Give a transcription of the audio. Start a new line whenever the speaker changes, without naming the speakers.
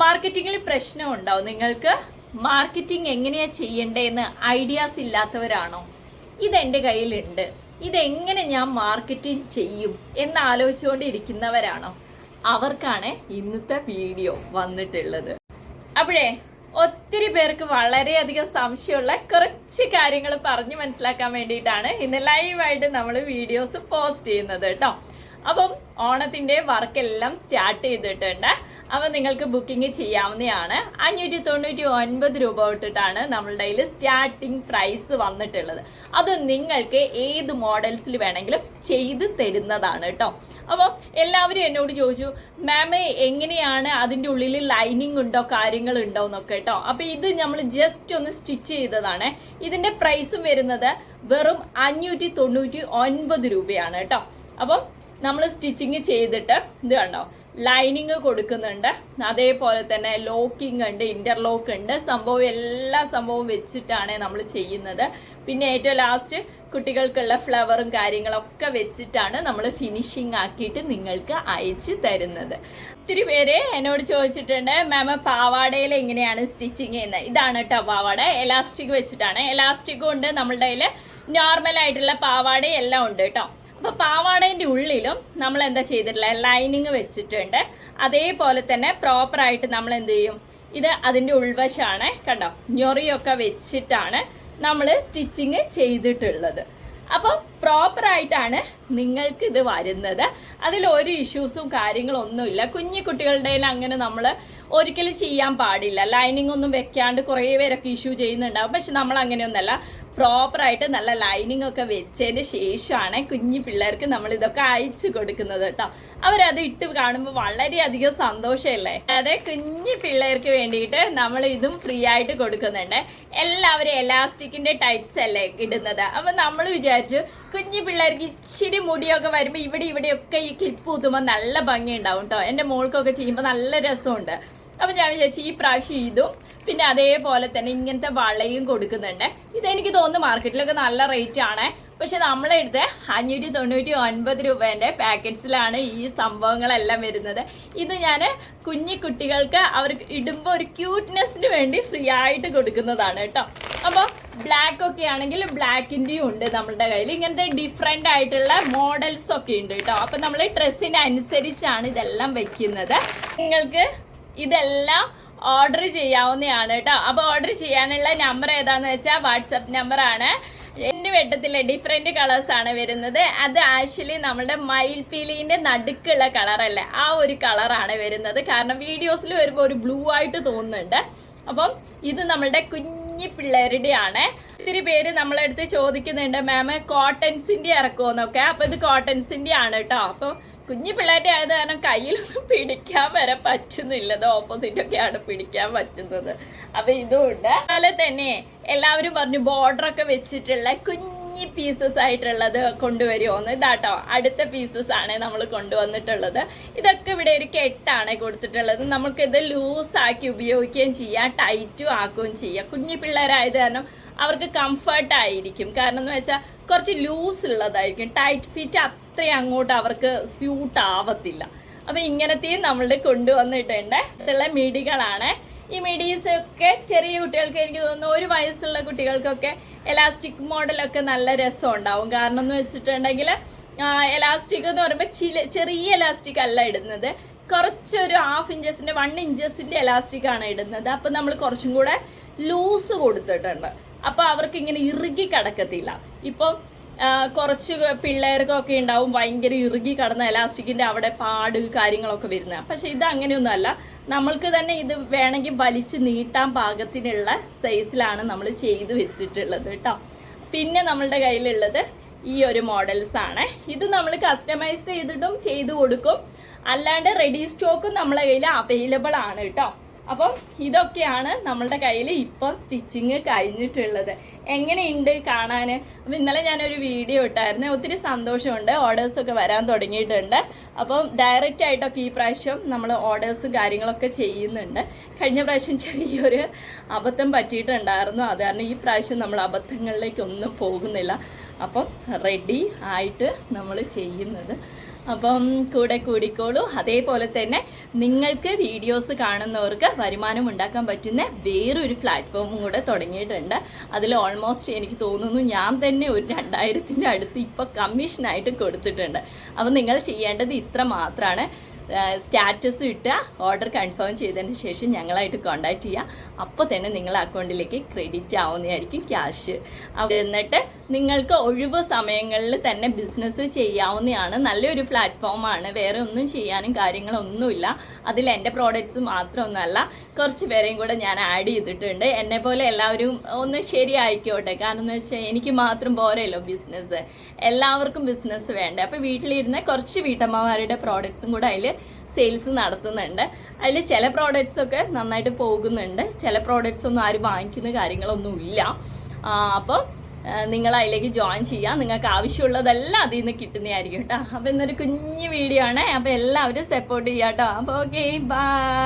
മാർക്കറ്റിങ്ങിൽ പ്രശ്നം ഉണ്ടാവും നിങ്ങൾക്ക് മാർക്കറ്റിംഗ് എങ്ങനെയാ ചെയ്യണ്ടേന്ന് ഐഡിയാസ് ഇല്ലാത്തവരാണോ? ഇതെന്റെ കയ്യിലുണ്ട്. ഇതെങ്ങനെ ഞാൻ മാർക്കറ്റിംഗ് ചെയ്യും എന്ന് ആലോചിച്ചുകൊണ്ടിരിക്കുന്നവരാണോ? അവർക്കാണ് ഇന്നത്തെ വീഡിയോ വന്നിട്ടുള്ളത്. അപ്പോഴേ ഒത്തിരി പേർക്ക് വളരെയധികം സംശയമുള്ള കുറച്ച് കാര്യങ്ങൾ പറഞ്ഞു മനസ്സിലാക്കാൻ വേണ്ടിയിട്ടാണ് ഇന്ന് ലൈവായിട്ട് നമ്മൾ വീഡിയോസ് പോസ്റ്റ് ചെയ്യുന്നത് കേട്ടോ. അപ്പം ഓണത്തിന്റെ വർക്കെല്ലാം സ്റ്റാർട്ട് ചെയ്തിട്ടുണ്ട്. അപ്പം നിങ്ങൾക്ക് ബുക്കിംഗ് ചെയ്യാവുന്നതാണ്. അഞ്ഞൂറ്റി തൊണ്ണൂറ്റി ഒൻപത് രൂപ തൊട്ടിട്ടാണ് നമ്മളുടെ കയ്യിൽ സ്റ്റാർട്ടിംഗ് പ്രൈസ് വന്നിട്ടുള്ളത്. അത് നിങ്ങൾക്ക് ഏത് മോഡൽസിൽ വേണമെങ്കിലും ചെയ്ത് തരുന്നതാണ് കേട്ടോ അപ്പോൾ എല്ലാവരും എന്നോട് ചോദിച്ചു മാം എങ്ങനെയാണ് അതിന്റെ ഉള്ളിൽ ലൈനിങ് ഉണ്ടോ കാര്യങ്ങൾ ഉണ്ടോ എന്നൊക്കെ കേട്ടോ അപ്പോൾ ഇത് നമ്മൾ ജസ്റ്റ് ഒന്ന് സ്റ്റിച്ച് ചെയ്തതാണ്. ഇതിന്റെ പ്രൈസും വരുന്നത് വെറും അഞ്ഞൂറ്റി തൊണ്ണൂറ്റി ഒൻപത് രൂപയാണ് കേട്ടോ അപ്പം നമ്മൾ സ്റ്റിച്ചിങ് ചെയ്തിട്ട് ഇത് കണ്ടോ? ലൈനിങ് കൊടുക്കുന്നുണ്ട്. അതേപോലെ തന്നെ ലോക്കിംഗ് ഉണ്ട് ഇന്റർലോക്ക് ഉണ്ട്. സംഭവം എല്ലാ സംഭവവും വെച്ചിട്ടാണ് നമ്മൾ ചെയ്യുന്നത്. പിന്നെ ഏറ്റവും ലാസ്റ്റ് കുട്ടികൾക്കുള്ള ഫ്ലവറും കാര്യങ്ങളൊക്കെ വെച്ചിട്ടാണ് നമ്മൾ ഫിനിഷിംഗ് ആക്കിയിട്ട് നിങ്ങൾക്ക് അയച്ചു തരുന്നത്. ഒത്തിരി പേര് എന്നോട് ചോദിച്ചിട്ടുണ്ട് മാമ പാവാടയിൽ എങ്ങനെയാണ് സ്റ്റിച്ചിങ് ചെയ്യുന്നത്? ഇതാണ് കേട്ടോ പാവാട. എലാസ്റ്റിക് വെച്ചിട്ടാണ്. എലാസ്റ്റിക്കും ഉണ്ട് നമ്മളുടെ കയ്യിൽ നോർമൽ ആയിട്ടുള്ള പാവാടയെല്ലാം എല്ലാം ഉണ്ട് കേട്ടോ അപ്പൊ പാവാടേന്റെ ഉള്ളിലും നമ്മൾ എന്താ ചെയ്തിട്ടില്ല ലൈനിങ് വെച്ചിട്ടുണ്ട്. അതേപോലെ തന്നെ പ്രോപ്പർ ആയിട്ട് നമ്മൾ എന്ത് ചെയ്യും? ഇത് അതിന്റെ ഉൾവശമാണ് കണ്ടോ? ഞൊറിയൊക്കെ വെച്ചിട്ടാണ് നമ്മൾ സ്റ്റിച്ചിങ് ചെയ്തിട്ടുള്ളത്. അപ്പോൾ പ്രോപ്പർ ആയിട്ടാണ് നിങ്ങൾക്ക് ഇത് വരുന്നത്. അതിൽ ഒരു ഇഷ്യൂസും കാര്യങ്ങളും ഒന്നുമില്ല. കുഞ്ഞു കുട്ടികളുടെ അങ്ങനെ നമ്മൾ ഒരിക്കലും ചെയ്യാൻ പാടില്ല. ലൈനിങ് ഒന്നും വെക്കാണ്ട് കുറേ പേരൊക്കെ ഇഷ്യൂ ചെയ്യുന്നുണ്ടാവും. പക്ഷെ നമ്മൾ അങ്ങനെയൊന്നല്ല പ്രോപ്പർ ആയിട്ട് നല്ല ലൈനിങ് ഒക്കെ വെച്ചതിന് ശേഷമാണ് കുഞ്ഞു പിള്ളേർക്ക് നമ്മൾ ഇതൊക്കെ അയച്ചു കൊടുക്കുന്നത് കേട്ടോ അവരത് ഇട്ട് കാണുമ്പോൾ വളരെയധികം സന്തോഷമല്ലേ അതെ കുഞ്ഞു പിള്ളേർക്ക് വേണ്ടിയിട്ട് നമ്മൾ ഇതും ഫ്രീ ആയിട്ട് കൊടുക്കുന്നുണ്ട്. എല്ലാവരും എലാസ്റ്റിക്കിന്റെ ടൈപ്സ് അല്ലേ ഇടുന്നത്? അപ്പൊ നമ്മൾ വിചാരിച്ചു കുഞ്ഞു പിള്ളേർക്ക് ഇച്ചിരി മുടിയൊക്കെ വരുമ്പോൾ ഇവിടെ ഇവിടെയൊക്കെ ഈ ക്ലിപ്പ് ഊതുമ്പോൾ നല്ല ഭംഗി ഉണ്ടാവും കേട്ടോ എന്റെ മോൾക്കൊക്കെ ചെയ്യുമ്പോൾ നല്ല രസമുണ്ട്. അപ്പൊ ഞാൻ വിചാരിച്ചു ഈ പ്രാവശ്യം ഇതും പിന്നെ അതേപോലെ തന്നെ ഇങ്ങനത്തെ വളയും കൊടുക്കുന്നുണ്ട്. ഇതെനിക്ക് തോന്നുന്നു മാർക്കറ്റിലൊക്കെ നല്ല റേറ്റ് ആണ്. പക്ഷെ നമ്മളെടുത്ത് അഞ്ഞൂറ്റി തൊണ്ണൂറ്റി ഒൻപത് രൂപേന്റെ പാക്കറ്റ്സിലാണ് ഈ സംഭവങ്ങളെല്ലാം വരുന്നത്. ഇത് ഞാൻ കുഞ്ഞു കുട്ടികൾക്ക് അവർക്ക് ഇടുമ്പോൾ ഒരു ക്യൂട്ട്നെസ്സിന് വേണ്ടി ഫ്രീ ആയിട്ട് കൊടുക്കുന്നതാണ് കേട്ടോ. അപ്പോൾ ബ്ലാക്ക് ഒക്കെ ആണെങ്കിൽ ബ്ലാക്കിന്റെയും ഉണ്ട് നമ്മുടെ കയ്യിൽ. ഇങ്ങനത്തെ ഡിഫറെന്റ് ആയിട്ടുള്ള മോഡൽസ് ഒക്കെ ഉണ്ട് കേട്ടോ. അപ്പം നമ്മൾ ഡ്രസ്സിനനുസരിച്ചാണ് ഇതെല്ലാം വെക്കുന്നത്. നിങ്ങൾക്ക് ഇതെല്ലാം ഓർഡർ ചെയ്യാവുന്നതാണ് കേട്ടോ അപ്പൊ ഓർഡർ ചെയ്യാനുള്ള നമ്പർ ഏതാന്ന് വെച്ചാൽ വാട്സപ്പ് ആണ്. എന്റെ വെട്ടത്തിലെ കളേഴ്സ് ആണ് വരുന്നത്. അത് ആക്ച്വലി നമ്മുടെ മയിൽപീലിന്റെ നടുക്കുള്ള കളറല്ലേ ആ ഒരു കളറാണ് വരുന്നത്. കാരണം വീഡിയോസിൽ വരുമ്പോൾ ഒരു ബ്ലൂ ആയിട്ട് തോന്നുന്നുണ്ട്. അപ്പം ഇത് നമ്മളുടെ കുഞ്ഞി പിള്ളേരുടെ ആണ്. ഒത്തിരി പേര് നമ്മളെടുത്ത് ചോദിക്കുന്നുണ്ട് മാം കോട്ടൺസിന്റെ ഇറക്കുമെന്നൊക്കെ അപ്പൊ ഇത് കോട്ടൺസിന്റെ ആണ് കേട്ടോ അപ്പൊ കുഞ്ഞു പിള്ളേരുടെ ആയത് കാരണം കയ്യിലൊന്നും പിടിക്കാൻ വരെ പറ്റുന്നില്ല. അത് ഓപ്പോസിറ്റ് ഒക്കെയാണ് പിടിക്കാൻ പറ്റുന്നത്. അപ്പൊ ഇതുകൊണ്ട് അതുപോലെ തന്നെ എല്ലാവരും പറഞ്ഞു ബോർഡർ ഒക്കെ വെച്ചിട്ടുള്ള കുഞ്ഞി പീസസ് ആയിട്ടുള്ളത് കൊണ്ടുവരുമോന്ന് ഇതാട്ടോ അടുത്ത പീസസ് ആണ് നമ്മൾ കൊണ്ടുവന്നിട്ടുള്ളത്. ഇതൊക്കെ ഇവിടെ ഒരു കെട്ടാണ് കൊടുത്തിട്ടുള്ളത്. നമുക്ക് ഇത് ലൂസ് ആക്കി ഉപയോഗിക്കുകയും ചെയ്യാം ടൈറ്റും ആക്കുകയും ചെയ്യാം. കുഞ്ഞി പിള്ളേരായത് കാരണം അവർക്ക് കംഫർട്ടായിരിക്കും കാരണം എന്ന് വെച്ചാൽ കുറച്ച് ലൂസ് ഉള്ളതായിരിക്കും. ടൈറ്റ് ഫിറ്റ് അത്രയും അങ്ങോട്ട് അവർക്ക് സ്യൂട്ട് ആവത്തില്ല. അപ്പൊ ഇങ്ങനത്തെയും നമ്മൾ കൊണ്ടുവന്നിട്ടുണ്ട്. ഇതുള്ള മിടികളാണ്. ഈ മിഡീസ് ഒക്കെ ചെറിയ കുട്ടികൾക്ക് എനിക്ക് തോന്നുന്നു ഒരു വയസ്സുള്ള കുട്ടികൾക്കൊക്കെ എലാസ്റ്റിക് മോഡലൊക്കെ നല്ല രസം ഉണ്ടാവും കാരണം എന്ന് വെച്ചിട്ടുണ്ടെങ്കിൽ എലാസ്റ്റിക് എന്ന് പറയുമ്പോൾ ചില ചെറിയ എലാസ്റ്റിക് അല്ല ഇടുന്നത്. കുറച്ചൊരു ഹാഫ് ഇഞ്ചസിന്റെ വൺ ഇഞ്ചസിന്റെ എലാസ്റ്റിക് ആണ് ഇടുന്നത്. അപ്പൊ നമ്മൾ കുറച്ചും കൂടെ ലൂസ് കൊടുത്തിട്ടുണ്ട്. അപ്പൊ അവർക്ക് ഇങ്ങനെ ഇറുകി കിടക്കത്തില്ല. ഇപ്പം കുറച്ച് പിള്ളേർക്കൊക്കെ ഉണ്ടാവും ഭയങ്കര ഇറുകി കടന്ന എലാസ്റ്റിക്കിന്റെ അവിടെ പാട് കാര്യങ്ങളൊക്കെ വരുന്നത്. പക്ഷെ ഇത് അങ്ങനെയൊന്നുമല്ല. നമ്മൾക്ക് തന്നെ ഇത് വേണമെങ്കിൽ വലിച്ച് നീട്ടാൻ പാകത്തിനുള്ള സൈസിലാണ് നമ്മൾ ചെയ്ത് വെച്ചിട്ടുള്ളത് കേട്ടോ. പിന്നെ നമ്മളുടെ കയ്യിലുള്ളത് ഈ ഒരു മോഡൽസ് ആണ്. ഇത് നമ്മൾ കസ്റ്റമൈസ് ചെയ്തിട്ടും ചെയ്തു കൊടുക്കും. അല്ലാണ്ട് റെഡി സ്റ്റോക്കും നമ്മളെ കയ്യിൽ അവൈലബിൾ ആണ് കേട്ടോ. അപ്പം ഇതൊക്കെയാണ് നമ്മളുടെ കയ്യിൽ ഇപ്പം സ്റ്റിച്ചിങ് കഴിഞ്ഞിട്ടുള്ളത്. എങ്ങനെയുണ്ട് കാണാൻ അപ്പം ഇന്നലെ ഞാനൊരു വീഡിയോ ഇട്ടായിരുന്നു. ഒത്തിരി സന്തോഷമുണ്ട്. ഓർഡേഴ്സൊക്കെ വരാൻ തുടങ്ങിയിട്ടുണ്ട്. അപ്പം ഡയറക്റ്റ് ആയിട്ടൊക്കെ ഈ പ്രാവശ്യം നമ്മൾ ഓർഡേഴ്സും കാര്യങ്ങളൊക്കെ ചെയ്യുന്നുണ്ട്. കഴിഞ്ഞ പ്രാവശ്യം ചെറിയൊരു അബദ്ധം പറ്റിയിട്ടുണ്ടായിരുന്നു. അത് കാരണം ഈ പ്രാവശ്യം നമ്മൾ അബദ്ധങ്ങളിലേക്കൊന്നും പോകുന്നില്ല. അപ്പം റെഡി ആയിട്ട് നമ്മൾ ചെയ്യുന്നത്. അപ്പം കൂടെ കൂടിക്കോളൂ. അതേപോലെ തന്നെ നിങ്ങൾക്ക് വീഡിയോസ് കാണുന്നവർക്ക് വരുമാനം ഉണ്ടാക്കാൻ പറ്റുന്ന വേറൊരു പ്ലാറ്റ്ഫോമും കൂടെ തുടങ്ങിയിട്ടുണ്ട്. അതിൽ ഓൾമോസ്റ്റ് എനിക്ക് തോന്നുന്നു ഞാൻ തന്നെ ഒരു രണ്ടായിരത്തിന്റെ അടുത്ത് ഇപ്പോൾ കമ്മീഷനായിട്ട് കൊടുത്തിട്ടുണ്ട്. അപ്പം നിങ്ങൾ ചെയ്യേണ്ടത് ഇത്ര മാത്രമാണ് സ്റ്റാറ്റസ് ഇട്ടുക ഓർഡർ കൺഫേം ചെയ്തതിന് ശേഷം ഞങ്ങളായിട്ട് കോൺടാക്ട് ചെയ്യുക അപ്പോൾ തന്നെ നിങ്ങളുടെ അക്കൗണ്ടിലേക്ക് ക്രെഡിറ്റ് ആവുന്നതായിരിക്കും ക്യാഷ് എന്നിട്ട് നിങ്ങൾക്ക് ഒഴിവ് സമയങ്ങളിൽ തന്നെ ബിസിനസ് ചെയ്യാവുന്നതാണ്. നല്ലൊരു പ്ലാറ്റ്ഫോമാണ് വേറെ ഒന്നും ചെയ്യാനും കാര്യങ്ങളൊന്നുമില്ല. അതിൽ എന്റെ പ്രോഡക്റ്റ്സ് മാത്രമൊന്നുമല്ല. കുറച്ച് പേരെയും കൂടെ ഞാൻ ആഡ് ചെയ്തിട്ടുണ്ട്. എന്നെ പോലെ എല്ലാവരും ഒന്ന് ശരിയായിക്കോട്ടെ. കാരണം എന്ന് വെച്ചാൽ എനിക്ക് മാത്രം പോരല്ലോ ബിസിനസ് എല്ലാവർക്കും ബിസിനസ് വേണ്ട. അപ്പോൾ വീട്ടിലിരുന്ന കുറച്ച് വീട്ടമ്മമാരുടെ പ്രോഡക്റ്റ്സും കൂടെ അതിൽ സെയിൽസ് നടത്തുന്നുണ്ട്. അതിൽ ചില പ്രോഡക്റ്റ്സ് ഒക്കെ നന്നായിട്ട് പോകുന്നുണ്ട്. ചില പ്രോഡക്റ്റ്സ് ഒന്നും ആരും വാങ്ങിക്കുന്ന കാര്യങ്ങളൊന്നും ഇല്ല അപ്പോൾ നിങ്ങൾ അതിലേക്ക് ജോയിൻ ചെയ്യുക നിങ്ങൾക്ക് ആവശ്യമുള്ളതെല്ലാം അതിൽ നിന്ന് കിട്ടുന്നതായിരിക്കും കേട്ടോ. അപ്പോൾ ഇന്നൊരു കുഞ്ഞു വീഡിയോ ആണ്. അപ്പോൾ എല്ലാവരും സപ്പോർട്ട് ചെയ്യാം കേട്ടോ അപ്പോൾ ഓക്കെ ബൈ